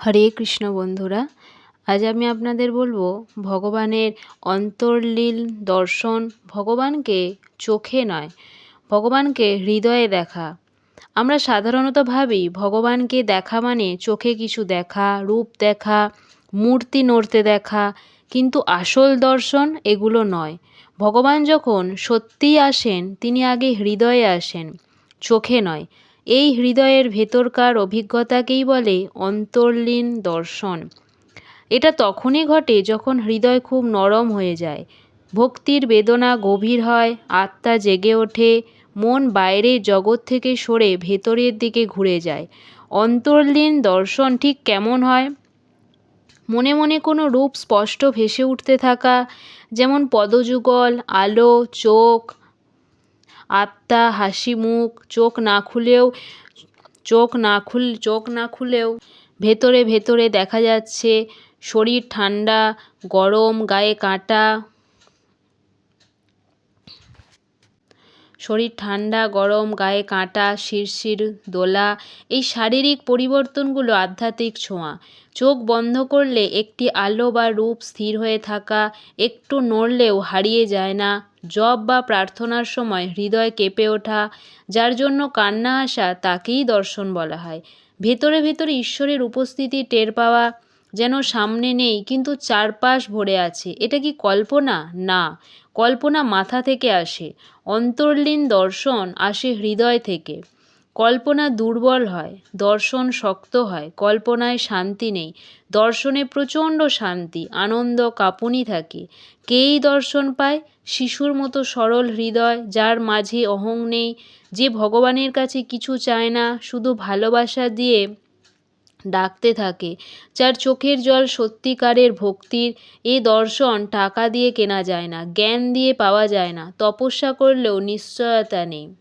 হরে কৃষ্ণ বন্ধুরা, আজ আমি আপনাদের বলব ভগবানের অন্তর্লীল দর্শন, ভগবানকে চোখে নয়, ভগবানকে হৃদয়ে দেখা। আমরা সাধারণত ভাবি ভগবানকে দেখা মানে চোখে কিছু দেখা, রূপ দেখা, মূর্তি নড়তে দেখা, কিন্তু আসল দর্শন এগুলো নয়। ভগবান যখন সত্যিই আসেন, তিনি আগে হৃদয়ে আসেন, চোখে নয়। এই হৃদয়ের ভেতরকার অভিজ্ঞতাকেই বলে অন্তর্লীন দর্শন। এটা তখনই ঘটে যখন হৃদয় খুব নরম হয়ে যায়। ভক্তির বেদনা গভীর হয়, আত্মা জেগে ওঠে, মন বাইরের জগৎ থেকে সরে ভেতরের দিকে ঘুরে যায়। অন্তর্লীন দর্শন ঠিক কেমন হয়? মনে মনে কোনো রূপ স্পষ্ট ভেসে উঠতে থাকা, যেমন পদযুগল, আলো, চোখ আত্মা, হাসি, মুখ, চোখ না খুলেও, চোখ না খুল, চোখ না খুলেও ভেতরে ভেতরে দেখা যাচ্ছে শরীর ঠান্ডা, গরম, গায়ে কাঁটা। শরীর ঠান্ডা, গরম, গায়ে কাঁটা শিরশির দোলা, এই শারীরিক পরিবর্তনগুলো আধ্যাত্মিক ছোঁয়া। চোখ বন্ধ করলে একটি আলো বা রূপ স্থির হয়ে থাকা, একটু নড়লেও হারিয়ে যায় না। জপ বা প্রার্থনার সময় হৃদয় কেঁপে ওঠা, যার জন্য কান্না আসা তাকেই দর্শন বলা হয়। ভেতরে ভেতরে ঈশ্বরের উপস্থিতি টের পাওয়া যেন সামনে নেই, কিন্তু চারপাশ ভরে আছে। এটা কি কল্পনা? না। কল্পনা মাথা থেকে আসে। অন্তর্লীন দর্শন আসে হৃদয় থেকে। কল্পনা দুর্বল হয়, দর্শন শক্ত হয়, কল্পনায় শান্তি নেই, দর্শনে প্রচণ্ড শান্তি, আনন্দ কাঁপুনি থাকে। কেই দর্শন পায়? শিশুর মতো সরল হৃদয়, যার মাঝে অহং নেই, যে ভগবানের কাছে কিছু চায় না, শুধু ভালোবাসা দিয়ে ডাকতে থাকে, যার চোখের জল সত্যিকারের ভক্তির, এ দর্শন টাকা দিয়ে কেনা যায় না, জ্ঞান দিয়ে পাওয়া যায় না, তপস্যা করলেও নিশ্চয়তা নেই।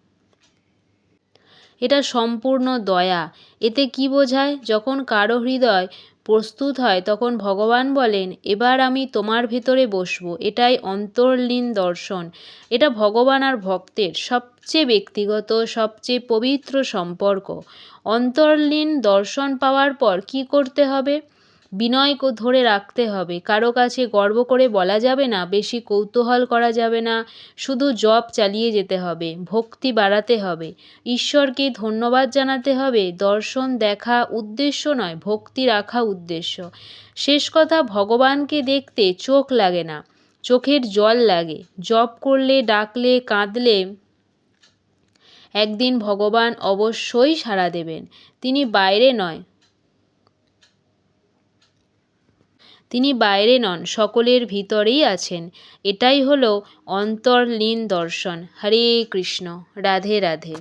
এটা সম্পূর্ণ দয়া। এতে কি বোঝায়? যখন কারও হৃদয় প্রস্তুত হয়, তখন ভগবান বলেন, এবার আমি তোমার ভেতরে বসবো। এটাই অন্তর্লীন দর্শন। এটা ভগবান আর ভক্তের সবচেয়ে ব্যক্তিগত, সবচেয়ে পবিত্র সম্পর্ক। অন্তর্লীন দর্শন পাওয়ার পর কি করতে হবে? বিনয় ধরে রাখতে হবে। কারও কাছে গর্ব করে বলা যাবে না, বেশি কৌতূহল করা যাবে না, শুধু জপ চালিয়ে যেতে হবে, ভক্তি বাড়াতে হবে। ঈশ্বরকে ধন্যবাদ জানাতে হবে, দর্শন দেখা উদ্দেশ্য নয়, ভক্তি রাখা উদ্দেশ্য। শেষ কথা, ভগবানকে দেখতে চোখ লাগে না, চোখের জল লাগে। জপ করলে, ডাকলে, কাঁদলে একদিন ভগবান অবশ্যই সাড়া দেবেন। তিনি বাইরে নয় তিনি বাইরে নন সকলের ভিতরেই আছেন। এটাই হলো অন্তর্লীন দর্শন। হরে কৃষ্ণ। রাধে রাধে।